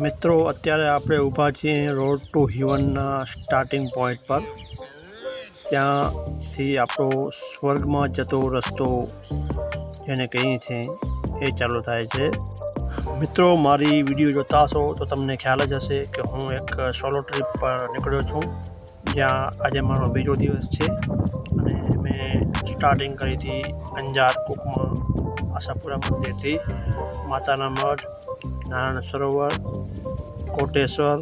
મિત્રો, અત્યારે આપણે ઊભા છીએ રોડ ટુ હિવનના સ્ટાર્ટિંગ પોઈન્ટ પર. ત્યાંથી આપણો સ્વર્ગમાં જતો રસ્તો જેને કહીએ છીએ એ ચાલુ થાય છે. મિત્રો, મારી વીડિયો જોતા હશો તો તમને ખ્યાલ જ હશે કે હું એક સોલો ટ્રીપ પર નીકળ્યો છું. જ્યાં આજે મારો બીજો દિવસ છે અને મેં સ્ટાર્ટિંગ કરી હતી અંજાર કુકમાં આશાપુરા મંદિરથી. માતાના મઢ નારાયણ સરોવર કોટેશ્વર,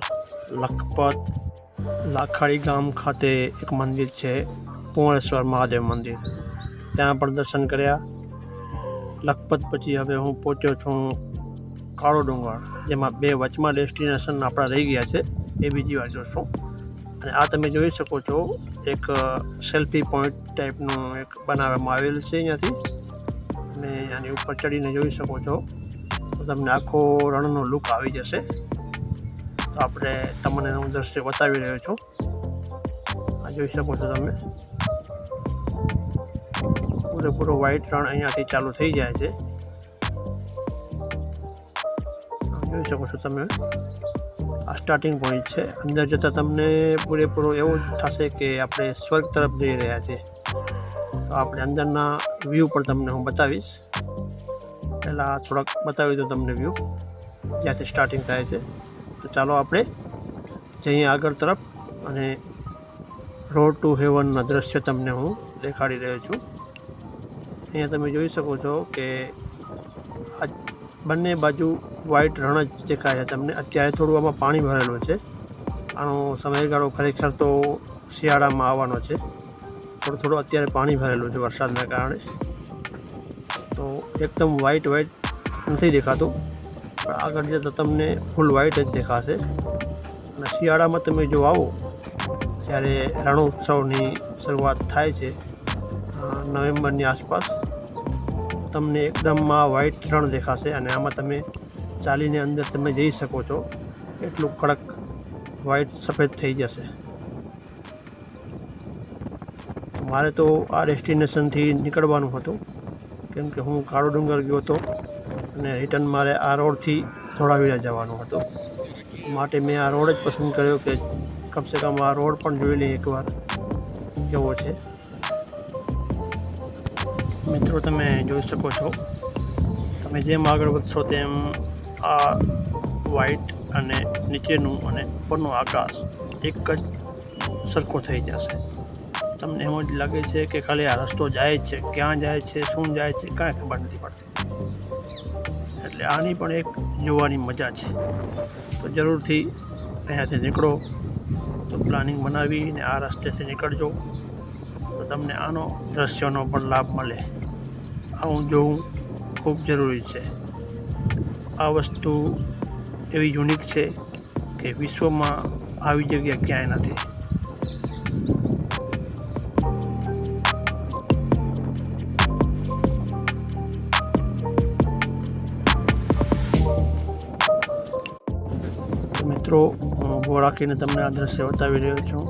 લખપત, લાખાડી ગામ ખાતે એક મંદિર છે પૂર્ણેશ્વર મહાદેવ મંદિર. ત્યાં પણ દર્શન કર્યા. લખપત પછી હવે હું પહોંચ્યો છું કાળો ડુંગર, જેમાં બે વચમાં ડેસ્ટિનેશન આપણા રહી ગયા છે, એ બીજી વાર જોશું અને આ તમે જોઈ શકો છો, એક સેલ્ફી પોઈન્ટ ટાઈપનું એક બનાવવામાં આવેલ છે અહીંયાથી. અને આની ઉપર ચડીને જોઈ શકો છો. તમને આખો રણનો લુક આવી જશે. તો આપણે તમને હું દ્રશ્ય બતાવી રહ્યો છું. આ જોઈ શકો છો તમે. પૂરેપૂરો વ્હાઈટ રણ અહીંયાથી ચાલુ થઈ જાય છે. જોઈ શકો છો તમે. આ સ્ટાર્ટિંગ પોઈન્ટ છે. અંદર જતાં તમને પૂરેપૂરો એવું થશે કે આપણે સ્વર્ગ તરફ જઈ રહ્યા છીએ. તો આપણે અંદરના વ્યૂ પણ તમને હું બતાવીશ. પહેલાં થોડાક બતાવી દઉં તમને વ્યૂ જ્યાંથી સ્ટાર્ટિંગ થાય છે. તો ચાલો આપણે જઈએ આગળ તરફ અને રોડ ટુ હેવનના દ્રશ્ય તમને હું દેખાડી રહ્યો છું. અહીંયા તમે જોઈ શકો છો કે આ બંને બાજુ વ્હાઇટ રણ જ દેખાય છે તમને. અત્યારે થોડું આમાં પાણી ભરેલું છે. આનો સમયગાળો ખરેખર તો શિયાળામાં આવવાનો છે. થોડું થોડું અત્યારે પાણી ભરેલું છે વરસાદના કારણે. તો એકદમ વ્હાઈટ વ્હાઈટ નથી દેખાતું. પણ આગળ જતાં તમને ફૂલ વ્હાઈટ જ દેખાશે. અને શિયાળામાં તમે જો આવો, ત્યારે રણોત્સવની શરૂઆત થાય છે નવેમ્બરની આસપાસ. તમને એકદમ આ વ્હાઈટ રણ દેખાશે અને આમાં તમે ચાલીને અંદર તમે જઈ શકો છો. એટલું કડક વ્હાઈટ સફેદ થઈ જશે. મારે તો આ ડેસ્ટિનેશનથી નીકળવાનું હતું. કેમ કે હું કાળો ડુંગર ગયો હતો અને રિટર્ન મારે આ રોડથી ધોળાવીરા જવાનું હતું. માટે મેં આ રોડ જ પસંદ કર્યો કે કમસે કમ આ રોડ પણ જોઈ લઈએ એકવાર કેવો છે. મિત્રો, તમે જોઈ શકો છો. તમે જેમ આગળ વધશો તેમ આ વ્હાઈટ અને નીચેનું અને ઉપરનું આકાશ એક જ સરખો થઈ જશે. તમને એમ જ લાગે છે કે ખાલી આ રસ્તો જાય છે, ક્યાં જાય છે, શું જાય છે, કાંઈ ખબર નથી પડતી. એટલે આની પણ એક જોવાની મજા છે. તો જરૂરથી અહીંયાથી નીકળો, તો પ્લાનિંગ બનાવીને આ રસ્તેથી નીકળજો. તો તમને આનો દ્રશ્યોનો પણ લાભ મળે. આવું જોવું ખૂબ જરૂરી છે. આ વસ્તુ એવી યુનિક છે કે વિશ્વમાં આવી જગ્યા ક્યાંય નથી. મિત્રો ઊભો રાખીને તમને આ દ્રશ્ય બતાવી રહ્યો છું.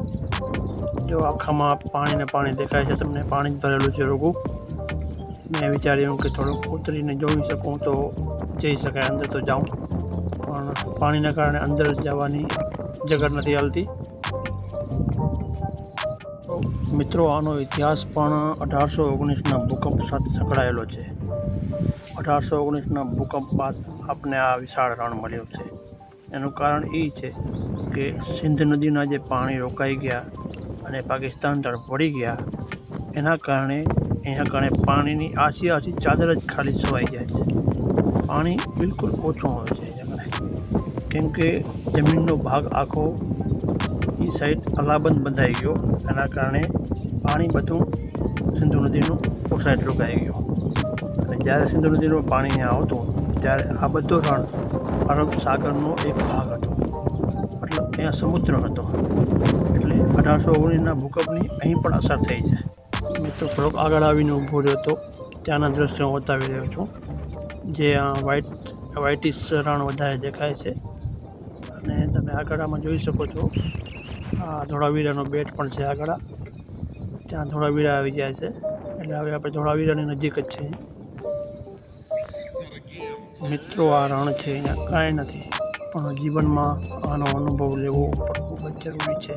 જો આખામાં પાણીને પાણી દેખાય છે, તમને પાણી જ ભરેલું છે રોગું. મેં વિચાર્યું કે થોડુંક ઉતરીને જોઈ શકું તો જઈ શકાય, અંદર તો જાઉં. પણ પાણીના કારણે અંદર જવાની જગર નથી હાલતી. મિત્રો, આનો ઇતિહાસ પણ અઢારસો ઓગણીસના ભૂકંપ સાથે સંકળાયેલો છે. અઢારસો ઓગણીસના ભૂકંપ બાદ આપને આ વિશાળ રણ મળ્યું છે. એનું કારણ એ છે કે સિંધ નદીના જે પાણી રોકાઈ ગયા અને પાકિસ્તાન તરફ વળી ગયા, એના કારણે એના કારણે પાણીની આછી આછી ચાદર જ ખાલી છવાઈ જાય છે. પાણી બિલકુલ ઓછું હોય છે આગળ કેમ કે જમીનનો ભાગ આખો એ સાઈડ અલાબંધ બંધાઈ ગયો, એના કારણે પાણી બધું સિંધુ નદીનું સાઈડ રોકાઈ ગયું. અને જ્યારે સિંધુ નદીનું પાણી અહીંયા આવતું, ત્યારે આ બધો રણ અરબ સાગરનો એક ભાગ હતો. મતલબ ત્યાં સમુદ્ર હતો. એટલે અઢારસો ઓગણીસના ભૂકંપની અહીં પણ અસર થઈ છે. મિત્રો થોડોક આગળ આવીને ઊભો રહ્યો હતો ત્યાંના દ્રશ્યો હું બતાવી રહ્યો છું. જે આ વ્હાઇટ વ્હાઇટિસ રણ વધારે દેખાય છે. અને તમે આગળ આમાં જોઈ શકો છો, આ ધોળાવીરાનો બેટ પણ છે આગળ ત્યાં ધોળાવીરા આવી જાય છે. એટલે હવે આપણે ધોળાવીરાની નજીક જ છે મિત્રો, આ રણ છે અહીંયા કાંઈ નથી, પણ જીવનમાં આનો અનુભવ લેવો પણ ખૂબ જ જરૂરી છે.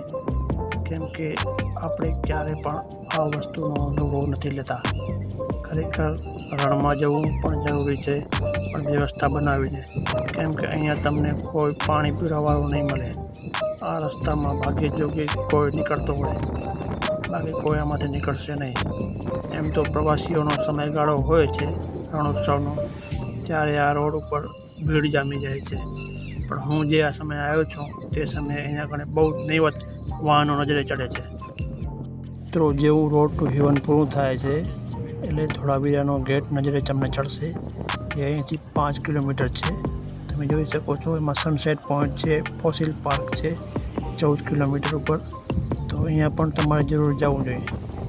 કેમ કે આપણે ક્યારે પણ આ વસ્તુનો અનુભવ નથી લેતા. ખરેખર રણમાં જવું પણ જરૂરી છે પણ વ્યવસ્થા બનાવીને. કેમ કે અહીંયા તમને કોઈ પાણી પીવડાવવાનું નહીં મળે. આ રસ્તામાં ભાગ્યે જોગે કોઈ નીકળતો હોય. બાકી કોઈ આમાંથી નીકળશે નહીં. એમ તો પ્રવાસીઓનો સમયગાળો હોય છે રણોત્સવનો. ત્યારે આ રોડ ઉપર ભીડ જામી જાય છે. પણ હું જે આ સમયે આવ્યો છું, તે સમયે અહીંયા આગળ બહુ નહીવત વાહનો નજરે ચડે છે. મિત્રો, જેવું રોડ ટુ હેવન પૂરું થાય છે, એટલે ધોળાવીરાનો ગેટ નજરે તમને ચડશે. એ અહીંથી પાંચ કિલોમીટર છે. તમે જોઈ શકો છો, એમાં સનસેટ પોઈન્ટ છે ફોસિલ પાર્ક છે, ચૌદ કિલોમીટર ઉપર. તો અહીંયા પણ તમારે જરૂર જવું જોઈએ.